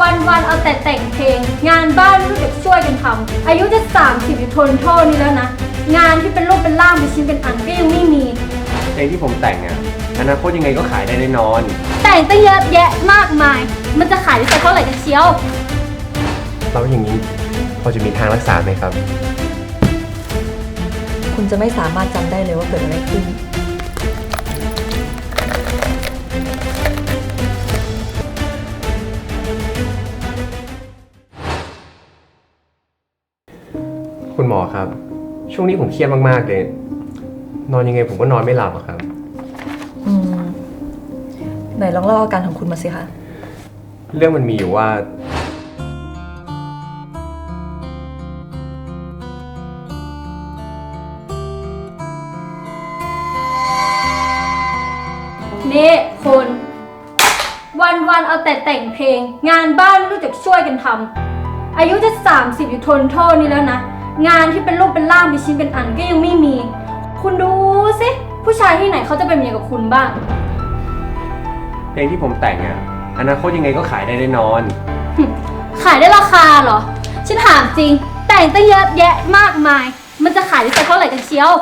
วันวันๆเอาแต่แต่งเพลง งานบ้านไม่รู้จักช่วยกันทำอายุจะ 30อยู่ทนโทษนี่แล้วนะ งานที่เป็นรูปเป็นร่างเป็นชิ้นเป็นอันก็ยังไม่มี เพลงที่ผมแต่งอะอนาคตยังไงก็ขายได้แน่นอน แต่งตั้งเยอะแยะมากมาย มันจะขายได้สักเท่าไหร่กันเชียวแล้วอย่างนี้พอจะมีทางรักษาไหมครับ คุณจะไม่สามารถจำได้เลยว่าเกิดอะไรขึ้น หมอครับ ช่วงนี้ผมเครียดมากๆเลย นอนยังไงผมก็นอนไม่หลับอะครับ อืมไหนลองเล่าอาการของคุณมาสิคะ เรื่องมันมีอยู่ว่า นี่คุณวันวันๆเอาแต่แต่งเพลง งานบ้านไม่รู้จักช่วยกันทำอายุจะ 30 อยู่ทนโทษนี่แล้วนะ งานที่เป็นรูปเป็นร่างเป็นชิ้นเป็นอันก็ยังไม่มี คุณดูสิผู้ชายที่ไหนเขาจะเป็นเมียกับคุณบ้าง เพลงที่ผมแต่งอะอนาคตยังไงก็ขายได้แน่นอน ขายได้ราคาเหรอ ฉันถามจริง แต่งตั้งเยอะแยะมากมาย มันจะขายได้สักเท่าไหร่กันเชียว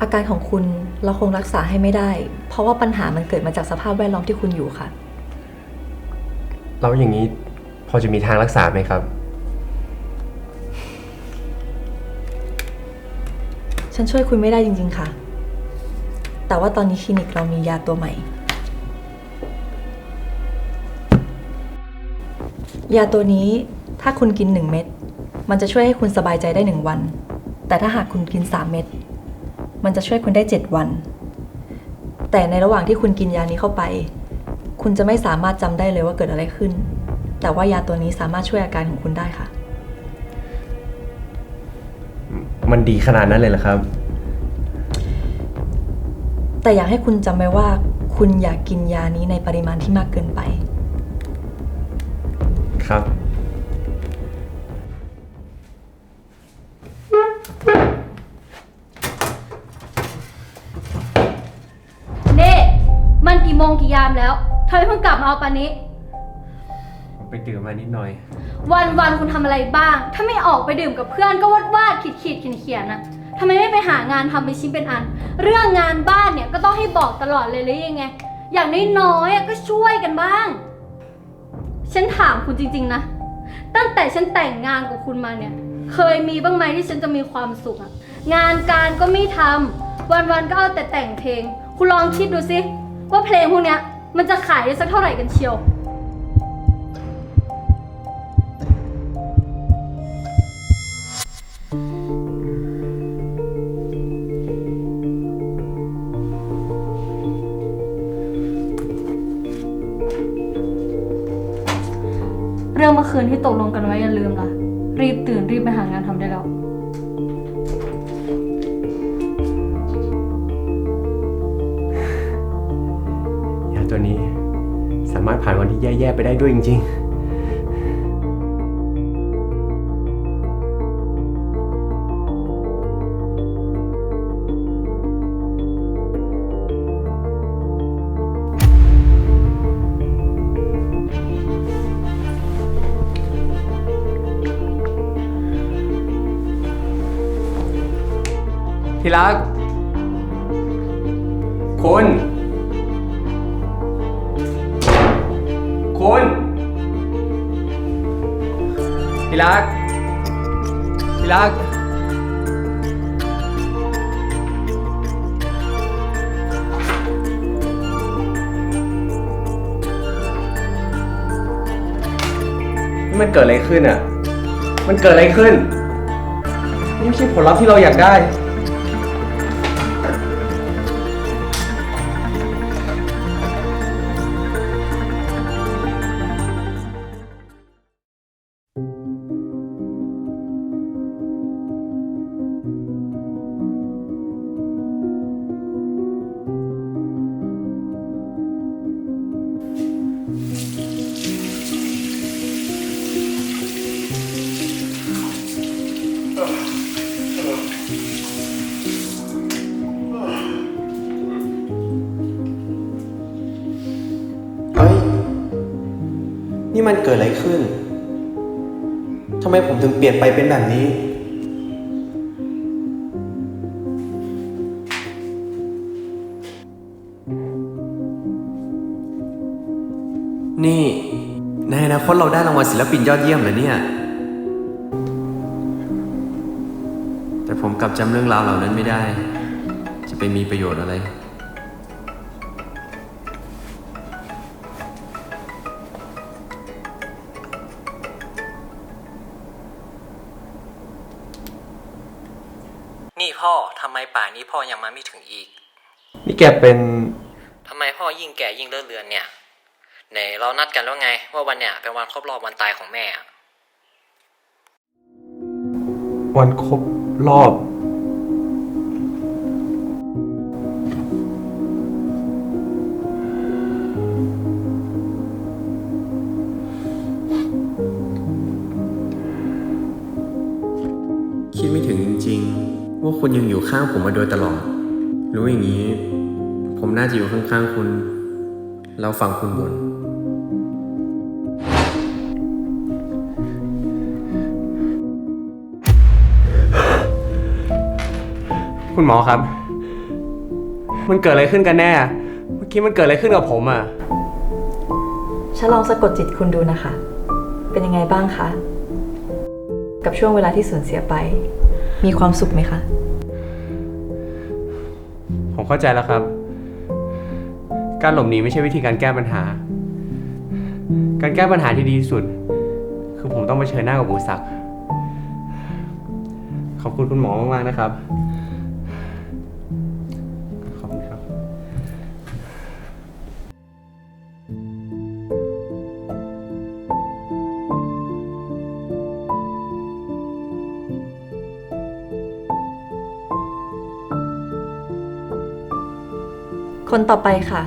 อาการของคุณเราคงรักษาให้ไม่ได้ เพราะว่าปัญหามันเกิดมาจากสภาพแวดล้อมที่คุณอยู่ค่ะแล้วอย่างนี้พอจะมีทางรักษาไหมครับ ฉันช่วยคุณไม่ได้จริง ๆ ค่ะ แต่ว่าตอนนี้คลินิกเรามียาตัวใหม่ ยาตัวนี้ถ้าคุณกิน 1 เม็ด มันจะช่วยให้คุณสบายใจได้ 1 วัน แต่ถ้าหากคุณกิน 3 เม็ด มันจะช่วยคุณได้ 7 วัน แต่ในระหว่างที่คุณกินยานี้เข้าไป คุณจะไม่สามารถจำได้เลยว่าเกิดอะไรขึ้น แต่ว่ายาตัวนี้สามารถช่วยอาการของคุณได้ค่ะ มันดีขนาดนั้นเลยเหรอครับ แต่อยากให้คุณจำไว้ว่า คุณอย่ากกินยานี้ในปริมาณที่มากเกินไป ครับนี่มันกี่โมงกี่ยามแล้วทำไมเพิ่งกลับมาเอาปานนี้ ผมไปดื่มมานิดหน่อย วันวันๆคุณทำอะไรบ้าง ถ้าไม่ออกไปดื่มกับเพื่อนก็วาดวาดขีดขีดเขียนเขียนนะทำไมไม่ไปหางานทำเป็นชิ้นเป็นอัน เรื่องงานบ้านเนี่ยก็ต้องให้บอกตลอดเลยหรือยังไง อย่างน้อยๆอะก็ช่วยกันบ้าง ฉันถามคุณจริงๆนะ ตั้งแต่ฉันแต่งงานกับคุณมาเนี่ย เคยมีบ้างไหมที่ฉันจะมีความสุขอะงานการก็ไม่ทำวันๆก็เอาแต่แต่งเพลง คุณลองคิดดูสิว่าเพลงพวกเนี้ยมันจะขายได้สักเท่าไหร่กันเชียว องเมื่อคืนที่ตกลงกันไว้อย่าลืมล่ะ รีบตื่นรีบไปหางานทำได้แล้ว ยาตัวนี้สามารถผ่านวันที่แย่ ๆ ไปได้ด้วยจริง ๆ ที่รัก คุณ คุณ ที่รัก ที่รัก นี่มันเกิดอะไรขึ้นอะ มันเกิดอะไรขึ้น นี่ไม่ใช่ผลลัพธ์ที่เราอยากได้ นี่มันเกิดอะไรขึ้นทำไมผมถึงเปลี่ยนไปเป็นแบบนี้ นี่ในอนาคตเราได้รางวัลศิลปินยอดเยี่ยมเหรอเนี่ย แต่ผมกลับจำเรื่องราวเหล่านั้นไม่ได้ จะไปมีประโยชน์อะไร พ่อทำไมป่านนี้พ่อยังมาไม่ถึงอีก นี่แกเป็นทำไมพ่อยิ่งแก่ยิ่งเลื่อนเลือนเนี่ยไหนเรานัดกันแล้วไง ว่าวันเนี่ยเป็นวันครบรอบวันตายของแม่อะวันครบรอบ คุณยังอยู่ข้างผมมาโดยตลอด รู้อย่างนี้ ผมน่าจะอยู่ข้างๆคุณ เราฟังคุณบ่นคุณหมอครับ มันเกิดอะไรขึ้นกันแน่ เมื่อกี้มันเกิดอะไรขึ้นกับผมอะ ฉันลองสะกดจิตคุณดูนะคะ เป็นยังไงบ้างคะ กับช่วงเวลาที่สูญเสียไป มีความสุขไหมคะผม เข้าใจแล้วครับ การหลบหนีไม่ใช่วิธีการแก้ปัญหา การแก้ปัญหาที่ดีที่สุด คือผมต้องไปเชิญหน้ากับอุปสรรคขอบคุณคุณหมอมากๆนะครับ คนต่อไปค่ะ